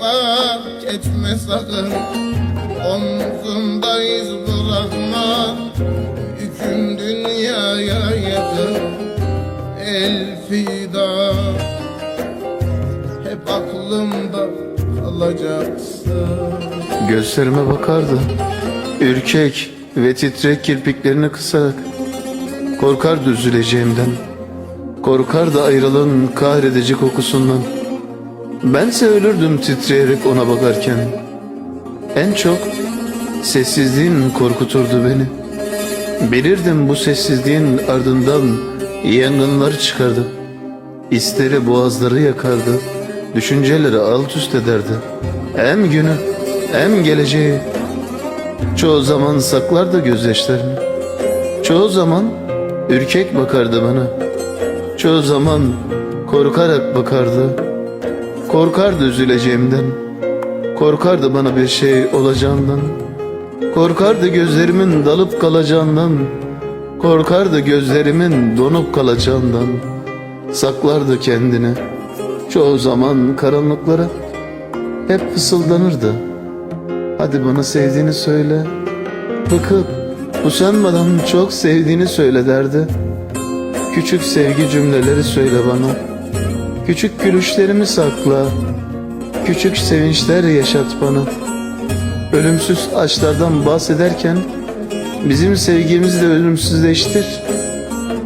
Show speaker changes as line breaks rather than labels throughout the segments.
fark etme sakın Omzumda bırakma Yüküm dünyaya yakın El fida Hep aklımda kalacaksın
Gözlerime bakardı. Ürkek ve titrek kirpiklerini kısarak. Korkardı üzüleceğimden. Korkardı ayrılığın kahredici kokusundan. Bense ölürdüm titreyerek ona bakarken. En çok sessizliğin korkuturdu beni. Bilirdim bu sessizliğin ardından yangınlar çıkardı. İsteri boğazları yakardı. Düşünceleri alt üst ederdi. Hem günü hem geleceği. Çoğu zaman saklardı gözyaşlarını. Çoğu zaman ürkek bakardı bana. Çoğu zaman korkarak bakardı. Korkardı üzüleceğimden. Korkardı bana bir şey olacağından. Korkardı gözlerimin dalıp kalacağından. Korkardı gözlerimin donup kalacağından. Saklardı kendini. Çoğu zaman karanlıklara hep fısıldanırdı. Hadi bana sevdiğini söyle. Bakıp usanmadan çok sevdiğini söyle derdi. Küçük sevgi cümleleri söyle bana. Küçük gülüşlerimi sakla. Küçük sevinçler yaşat bana. Ölümsüz aşklardan bahsederken bizim sevgimizi de ölümsüzleştir.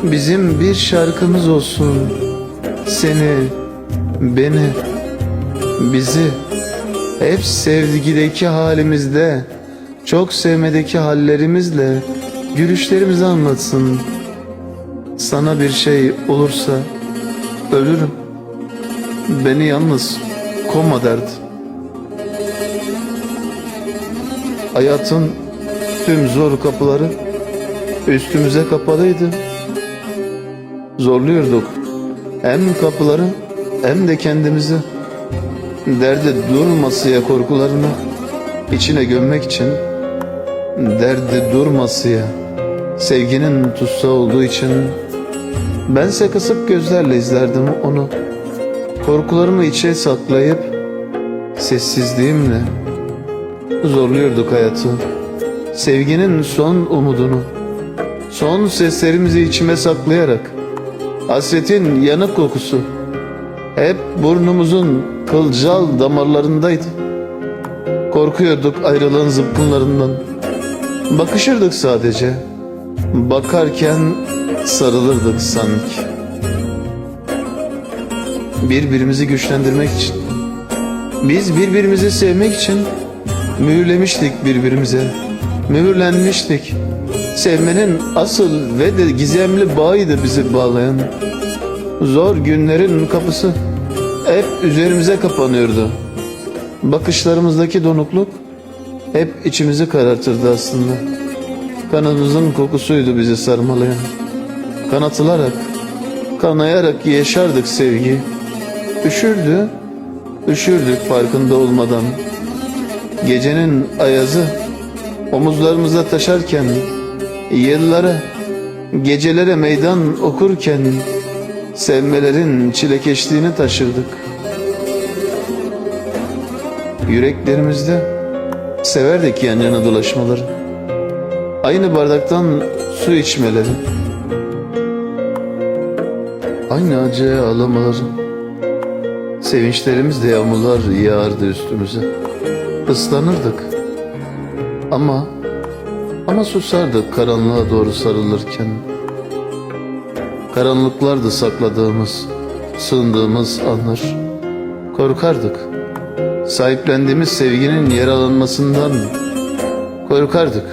Bizim bir şarkımız olsun. Seni, beni, bizi hep sevgideki halimizde, çok sevmedeki hallerimizle gülüşlerimizi anlatsın. Sana bir şey olursa ölürüm. Beni yalnız koma derdi. Hayatın tüm zor kapıları üstümüze kapalıydı. Zorluyorduk hem kapıları hem de kendimizi. Derdi durmasıya korkularını içine gömmek için derdi durmasıya sevginin tutsağı olduğu için bense kısık gözlerle izlerdim onu korkularımı içe saklayıp sessizliğimle zorluyorduk hayatı sevginin son umudunu son seslerimizi içime saklayarak hasretin yanık kokusu hep burnumuzun kılcal damarlarındaydı. Korkuyorduk ayrılığın zıpkınlarından. Bakışırdık sadece. Bakarken sarılırdık sanki. Birbirimizi güçlendirmek için. Biz birbirimizi sevmek için mühürlemiştik birbirimize. Mühürlenmiştik. Sevmenin asıl ve de gizemli bağıydı bizi bağlayan. Zor günlerin kapısı hep üzerimize kapanıyordu. Bakışlarımızdaki donukluk hep içimizi karartırdı aslında. Kanımızın kokusuydu bizi sarmalayan. Kanatılarak, kanayarak yaşardık sevgi. Üşürdü, üşürdük farkında olmadan. Gecenin ayazı omuzlarımıza taşarken, yıllara, gecelere meydan okurken, sevmelerin çilekeşliğini taşırdık. Yüreklerimizde severdik yan yana dolaşmaları. Aynı bardaktan su içmeleri. Aynı acıya ağlamaları. Sevinçlerimiz de yağmurlar yağardı üstümüze. Islanırdık. Ama ama susardık karanlığa doğru sarılırken. Karanlıklardı sakladığımız, sığındığımız anlar. Korkardık. Sahiplendiğimiz sevginin yaralanmasından korkardık.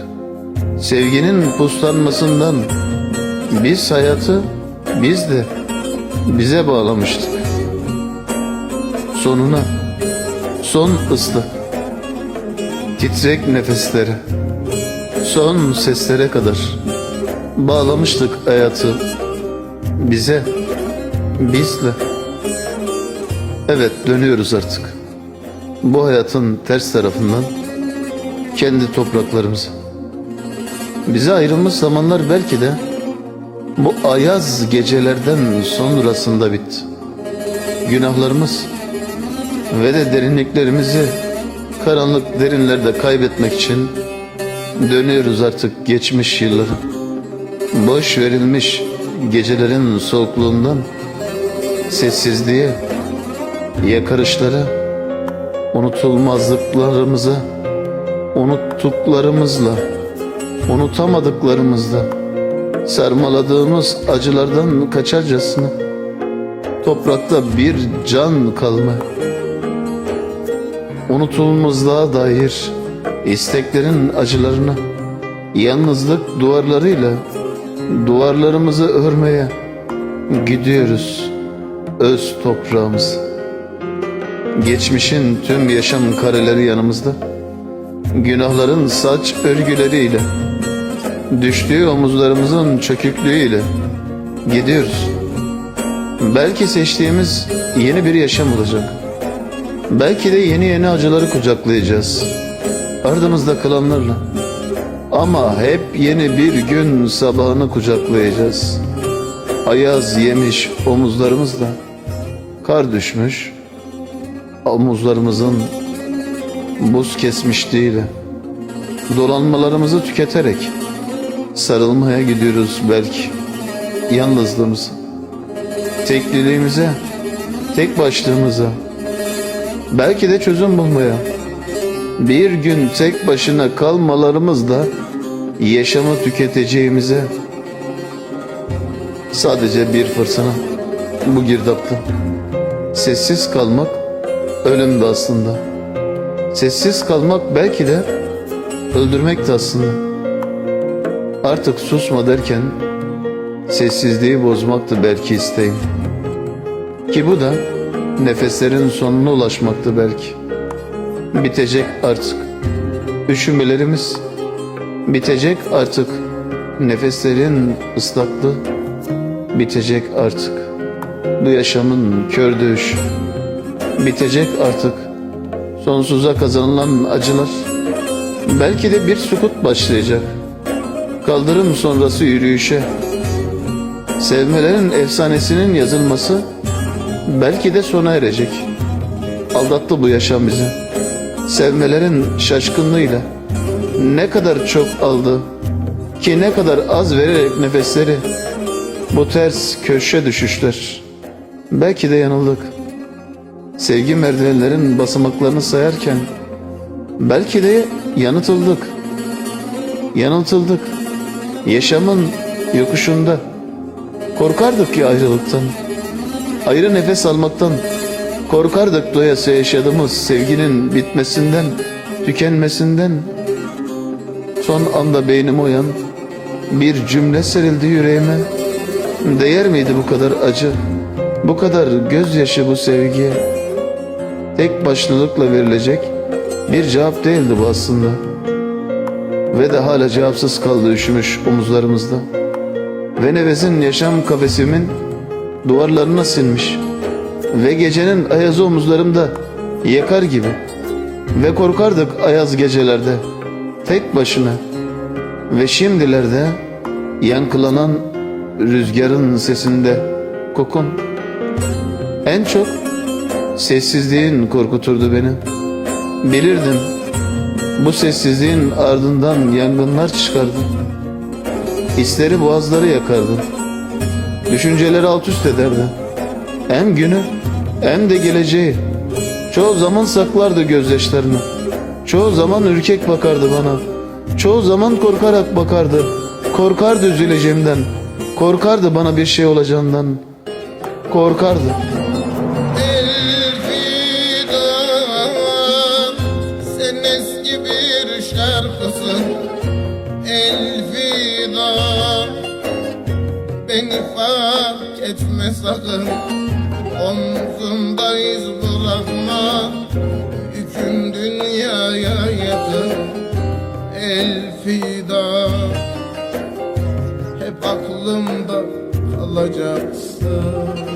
Sevginin puslanmasından biz hayatı biz de bize bağlamıştık. Sonuna son ıslık, titrek nefeslere, son seslere kadar bağlamıştık hayatı bize, bizle. Evet dönüyoruz artık. Bu hayatın ters tarafından kendi topraklarımıza. Bize ayrılmış zamanlar belki de bu ayaz gecelerden sonrasında bitti. Günahlarımız ve de derinliklerimizi karanlık derinlerde kaybetmek için dönüyoruz artık geçmiş yılları. Boş verilmiş gecelerin soğukluğundan sessizliğe, yakarışlara, unutulmazlıklarımıza, unuttuklarımızla, unutamadıklarımızla, sarmaladığımız acılardan kaçarcasına, toprakta bir can kalma, unutulmazlığa dair isteklerin acılarına, yalnızlık duvarlarıyla duvarlarımızı örmeye gidiyoruz öz toprağımız. Geçmişin tüm yaşam kareleri yanımızda. Günahların saç örgüleriyle, düştüğü omuzlarımızın çöküklüğüyle gidiyoruz. Belki seçtiğimiz yeni bir yaşam olacak. Belki de yeni yeni acıları kucaklayacağız. Ardımızda kalanlarla. Ama hep yeni bir gün sabahını kucaklayacağız. Ayaz yemiş omuzlarımızla. Kar düşmüş omuzlarımızın buz kesmişliğiyle. Dolanmalarımızı tüketerek sarılmaya gidiyoruz belki. Yalnızlığımıza, tekliliğimize, tek başlığımıza, belki de çözüm bulmaya. Bir gün tek başına kalmalarımızla yaşamı tüketeceğimize sadece bir fırsana bu girdapta. Sessiz kalmak ölümdü aslında. Sessiz kalmak belki de öldürmekti aslında. Artık susma derken sessizliği bozmaktı belki isteğim. Ki bu da nefeslerin sonuna ulaşmaktı belki. Bitecek artık üşümelerimiz. Bitecek artık nefeslerin ıslaklığı. Bitecek artık bu yaşamın kör dövüşü. Bitecek artık sonsuza kazanılan acılar. Belki de bir sukut başlayacak. Kaldırım sonrası yürüyüşe. Sevmelerin efsanesinin yazılması belki de sona erecek. Aldattı bu yaşam bizi. Sevmelerin şaşkınlığıyla ne kadar çok aldı ki ne kadar az vererek nefesleri bu ters köşe düşüşler. Belki de yanıldık. Sevgi merdivenlerin basamaklarını sayarken belki de yanıtıldık. Yanıltıldık. Yaşamın yokuşunda korkardık ya ayrılıktan. Ayrı nefes almaktan korkardık doyası yaşadığımız sevginin bitmesinden, tükenmesinden. Son anda beynim uyan bir cümle serildi yüreğime. Değer miydi bu kadar acı, bu kadar gözyaşı bu sevgiye? Tek başlılıkla verilecek bir cevap değildi bu aslında. Ve de hala cevapsız kaldı üşümüş omuzlarımızda. Ve nefesin yaşam kafesimin duvarlarına sinmiş. Ve gecenin ayazı omuzlarımda yakar gibi. Ve korkardık ayaz gecelerde tek başına. Ve şimdilerde yankılanan rüzgarın sesinde kokun. En çok sessizliğin korkuturdu beni. Bilirdim bu sessizliğin ardından yangınlar çıkardı. Hisleri boğazları yakardı. Düşünceleri alt üst ederdi. Hem günü hem de geleceği. Çoğu zaman saklardı gözyaşlarını. Çoğu zaman ürkek bakardı bana. Çoğu zaman korkarak bakardı. Korkardı üzüleceğimden. Korkardı bana bir şey olacağından. Korkardı.
Sakın Omzumda bırakma Yüküm dünyaya yakın Elfida Hep aklımda kalacaksın